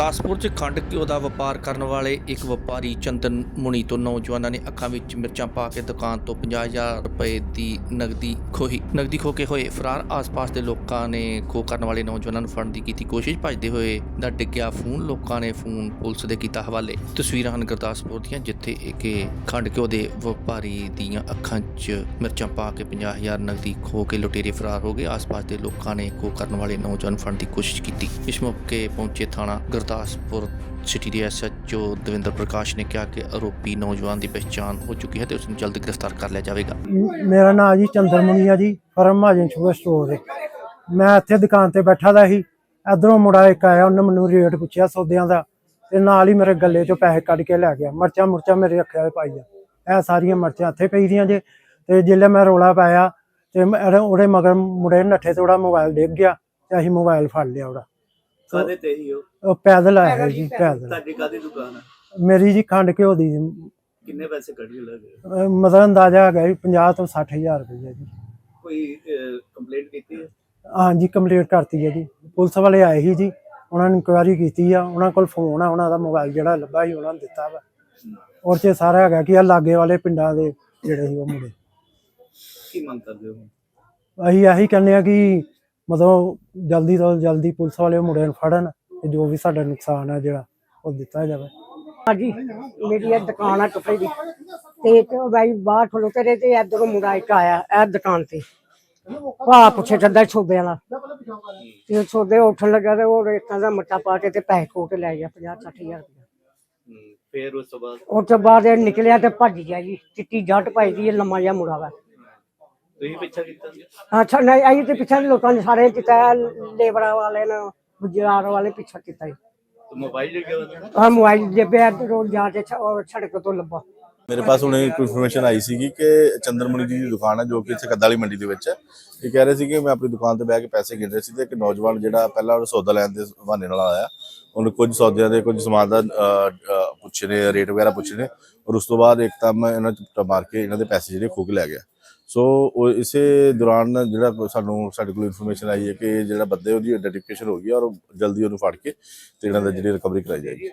ਗੁਰਦਾਸਪੁਰ 'ਚ ਖੰਡ ਘਿਓ ਦਾ ਵਪਾਰ ਕਰਨ ਵਾਲੇ ਇੱਕ ਵਪਾਰੀ ਚੰਦਨ ਮੁਨੀ ਤੋਂ ਨੌਜਵਾਨਾਂ ਨੇ ਅੱਖਾਂ ਵਿੱਚ ਮਿਰਚਾਂ ਪਾ ਕੇ ਦੁਕਾਨ ਤੋਂ 50000 ਰੁਪਏ ਦੀ ਨਗਦੀ ਖੋਹੀ। ਨਗਦੀ ਖੋ ਕੇ ਹੋਏ ਫਰਾਰ ਆਸ-ਪਾਸ ਦੇ ਲੋਕਾਂ ਨੇ ਖੋ ਕਰਨ ਵਾਲੇ ਨੌਜਵਾਨਾਂ ਨੂੰ ਫੜਨ ਦੀ ਕੀਤੀ ਕੋਸ਼ਿਸ਼। ਭੱਜਦੇ ਹੋਏ ਦਾ ਡਿੱਗਿਆ ਫੋਨ, ਲੋਕਾਂ ਨੇ ਫੋਨ ਪੁਲਿਸ ਦੇ ਕੀਤਾ ਹਵਾਲੇ। ਤਸਵੀਰਾਂ ਹਨ ਗੁਰਦਾਸਪੁਰ ਦੀਆਂ, ਜਿੱਥੇ ਇੱਕ ਖੰਡ ਘਿਓ ਦੇ ਵਪਾਰੀ ਦੀਆਂ ਅੱਖਾਂ 'ਚ ਮਿਰਚਾਂ ਪਾ ਕੇ 50000 ਨਗਦੀ ਖੋ ਕੇ ਲੁਟੇਰੇ ਫਰਾਰ ਹੋ ਗਏ। ਆਸ-ਪਾਸ ਦੇ ਲੋਕਾਂ ਨੇ ਖੋ ਕਰਨ ਵਾਲੇ ਨੌਜਵਾਨ ਫੜਨ ਦੀ ਕੋਸ਼ਿਸ਼ ਕੀਤੀ। ਇਸ ਮੌਕੇ ਪਹੁੰਚੇ ਥਾਣਾ ਗੁਰਦਾਸਪੁਰ ਸਿਟੀ ਦੇ ਐਸਐਚਓ ਦਵਿੰਦਰ ਪ੍ਰਕਾਸ਼ ਨੇ ਕਿਹਾ ਕਿ ਆਰੋਪੀ ਨੌਜਵਾਨ ਦੀ ਪਛਾਣ ਹੋ ਚੁੱਕੀ ਹੈ ਤੇ ਉਸ ਨੂੰ ਜਲਦ ਗ੍ਰਿਫਤਾਰ ਕਰ ਲਿਆ ਜਾਵੇਗਾ। ਮੇਰਾ ਨਾਮ ਜੀ ਚੰਦਰ ਮੁਨੀਆ ਜੀ, ਫਰਮ ਮਹਾਜਨ ਸ਼ੂਗਰ ਸਟੋਰ ਹੈ ਮੈਂ ਇੱਥੇ ਦੁਕਾਨ ਤੇ ਬੈਠਾ ਦਾ ਸੀ, ਇਧਰੋਂ ਮੁੰਡਾ ਇੱਕ ਆਇਆ, ਉਹਨੇ ਮੈਨੂੰ ਰੇਟ ਪੁੱਛਿਆ ਸੌਦਿਆਂ ਦਾ, ਤੇ ਨਾਲ ਹੀ ਮੇਰੇ ਗੱਲੇ ਚੋਂ ਪੈਸੇ ਕੱਢ ਕੇ ਲੈ ਗਿਆ। ਮਰਚਾ ਮੁਰਚਾਂ ਮੇਰੇ ਰੱਖਿਆ ਹੋਏ ਪਾਈ ਇਹ ਸਾਰੀਆਂ ਮਰਚਾਂ ਇੱਥੇ ਪਈ ਦੀਆਂ ਜੇ, ਤੇ ਜਿੱਲੇ ਮੈਂ ਰੋਲਾ ਪਾਇਆ, ਤੇ ਉਹਦੇ ਮਗਰ ਮੁੰਡੇ ਨੱਠੇ ਤੇ ਉਹਦਾ ਮੋਬਾਈਲ ਡਿੱਗ ਗਿਆ, ਤੇ ਅਸੀਂ ਮੋਬਾਈਲ ਫੜ ਲਿਆ ਉਹਦਾ। ਕਾਦੇ ਤੇ ਹੀ ਹੋ ਉਹ ਪੈਦਲ ਆਇਆ ਜੀ ਪੈਦਲ। ਤੁਹਾਡੀ ਕਾਦੀ ਦੁਕਾਨ ਹੈ ਮੇਰੀ ਜੀ ਖੰਡ ਘਿਓ ਦੀ ਕਿੰਨੇ ਪੈਸੇ ਕੱਢੀ ਲੱਗੇ ਅਹ ਮਤਲਬ ਅੰਦਾਜ਼ਾ ਹੈਗਾ ਜੀ 50 ਤੋਂ 60000 ਰੁਪਏ ਜੀ। ਕੋਈ ਕੰਪਲੇਂਟ ਕੀਤੀ ਹੈ? ਹਾਂਜੀ ਕੰਪਲੀਟ ਕਰਤੀ ਹੈ ਜੀ। ਪੁਲਿਸ ਵਾਲੇ ਆਏ ਸੀ ਜੀ ਉਹਨਾਂ ਨੇ ਇਨਕੁਆਇਰੀ ਕੀਤੀ ਆ ਉਹਨਾਂ ਕੋਲ ਫੋਨ ਆ ਉਹਨਾਂ ਦਾ ਮੋਬਾਈਲ ਜਿਹੜਾ ਲੱਭਾ ਸੀ ਉਹਨਾਂ ਨੇ ਦਿੱਤਾ ਵਾ। ਔਰ ਚ ਸਾਰਾ ਹੈਗਾ ਕਿ ਆ ਲਾਗੇ ਵਾਲੇ ਪਿੰਡਾਂ ਦੇ ਜਿਹੜੇ ਸੀ ਉਹ ਮੁੰਡੇ। ਕੀ ਮੰਗ ਕਰਦੇ ਹੋ ਅਸੀਂ ਇਹੀ ਕਹਿੰਦੇ ਆ ਕਿ ਮਤਲਬ ਜਲਦੀ ਤੋਂ ਜਲਦੀ ਪੁਲਿਸ ਵਾਲੇ ਮੁੰਡੇ ਨੂੰ ਫੜਨ ਤੇ ਜੋ ਵੀ ਸਾਡਾ ਨੁਕਸਾਨ ਹੈ ਜਿਹੜਾ ਉਹ ਦਿੱਤਾ ਜਾਵੇ। ਹਾਂਜੀ ਮੇਰੀ ਇਹ ਦੁਕਾਨ ਆ ਕੱਪੜੇ ਦੀ। ਤੇ ਇੱਕ ਬਾਈ ਬਾਹਰ ਖਲੋਤੇ ਰਹੇ ਤੇ ਇਧਰੋਂ ਮੁੰਡਾ ਇੱਕ ਆਇਆ ਇਹ ਦੁਕਾਨ ਤੇ। ਭਾ ਪੁੱਛੇ ਚੱਦਾ ਛੋਬੇ ਵਾਲਾ ਤੇ ਛੋਬੇ ਉੱਠਣ ਲੱਗਾ ਤੇ ਉਹ ਰੇਤਾਂ ਦਾ ਮੱਟਾ ਪਾ ਕੇ ਤੇ ਪੈਸੇ ਖੋ ਕੇ ਲੈ ਗਿਆ 50 60000 ਰੁਪਇਆ। ਫਿਰ ਉਸ ਤੋਂ ਬਾਅਦ? ਉਸ ਤੋਂ ਬਾਅਦ ਇਹ ਨਿਕਲਿਆ ਤੇ ਭੱਜ ਗਿਆ ਜੀ ਚਿੱਟੀ ਜੱਟ ਪਾਈ ਦੀ ਇਹ ਲੰਮਾ ਜਿਹਾ ਮੁੰਡਾ ਵਾ। ਤੁਸੀਂ ਪਿੱਛਾ ਕੀਤਾ ਅੱਛਾ ਨਹੀਂ ਆਈ ਤੇ ਪਿੱਛੇ ਲੋਕਾਂ ਨੇ ਸਾਰੇ ਕੀਤਾ ਲੇਬਰਾਂ ਵਾਲੇ ਨੇ ਗੁਜਰਾਤ ਵਾਲੇ ਪਿੱਛਾ ਕੀਤਾ ਤੇ ਮੋਬਾਈਲ ਲੈ ਗਿਆ ਆ ਮੋਬਾਈਲ ਜੇ ਪਿਆ ਰੋਡ ਜਾ ਕੇ ਛ- ਉਹ ਸੜਕ ਤੋਂ ਲੱਭਾ। ਮੇਰੇ ਪਾਸ ਹੁਣੇ ਇੱਕ ਇਨਫੋਰਮੇਸ਼ਨ ਆਈ ਸੀਗੀ ਕਿ ਚੰਦਰਮਣੀ ਜੀ ਦੀ ਦੁਕਾਨ ਹੈ ਜੋ ਕਿ ਇੱਥੇ ਕੱਦਾਲੀ ਮੰਡੀ ਦੇ ਵਿੱਚ ਹੈ। ਇਹ ਕਹਿ ਰਹੇ ਸੀ ਕਿ ਮੈਂ ਆਪਣੀ ਦੁਕਾਨ ਤੇ ਬਹਿ ਕੇ ਪੈਸੇ ਗਿਣ ਰਿਹਾ ਸੀ ਤੇ ਇੱਕ ਨੌਜਵਾਨ ਜਿਹੜਾ ਪਹਿਲਾਂ ਉਹ ਸੌਦਾ ਲੈਣ ਦੇ ਬਹਾਨੇ ਨਾਲ ਆਇਆ ਉਹਨੇ ਕੁਝ ਸੌਦਿਆਂ ਦੇ, ਕੁਝ ਸਮਾਨ ਦਾ ਪੁੱਛੇ ਨੇ, ਰੇਟ ਵਗੈਰਾ ਪੁੱਛੇ ਨੇ। ਔਰ ਉਸ ਤੋਂ ਬਾਅਦ ਇੱਕ ਤਾਂ ਮੈਂ ਇਹਨਾਂ ਚ ਮਾਰ ਕੇ ਇਹਨਾਂ ਦੇ ਪੈਸੇ ਜਿਹੜੇ ਖੋਹ ਕੇ ਲੈ ਗਿਆ। ਸੋ ਉਹ ਇਸੇ ਦੌਰਾਨ ਜਿਹੜਾ ਸਾਨੂੰ, ਸਾਡੇ ਕੋਲ ਇਨਫੋਰਮੇਸ਼ਨ ਆਈ ਹੈ ਕਿ ਜਿਹੜਾ ਬੰਦੇ ਉਹਦੀ ਆਈਡੈਂਟੀਫਿਕੇਸ਼ਨ ਹੋ ਗਈ ਔਰ ਜਲਦੀ ਉਹਨੂੰ ਫੜ ਕੇ ਤੇ ਇਹਨਾਂ ਦਾ ਜਿਹੜੀ ਰਿਕਵਰੀ ਕਰਾਈ ਜਾਏਗੀ।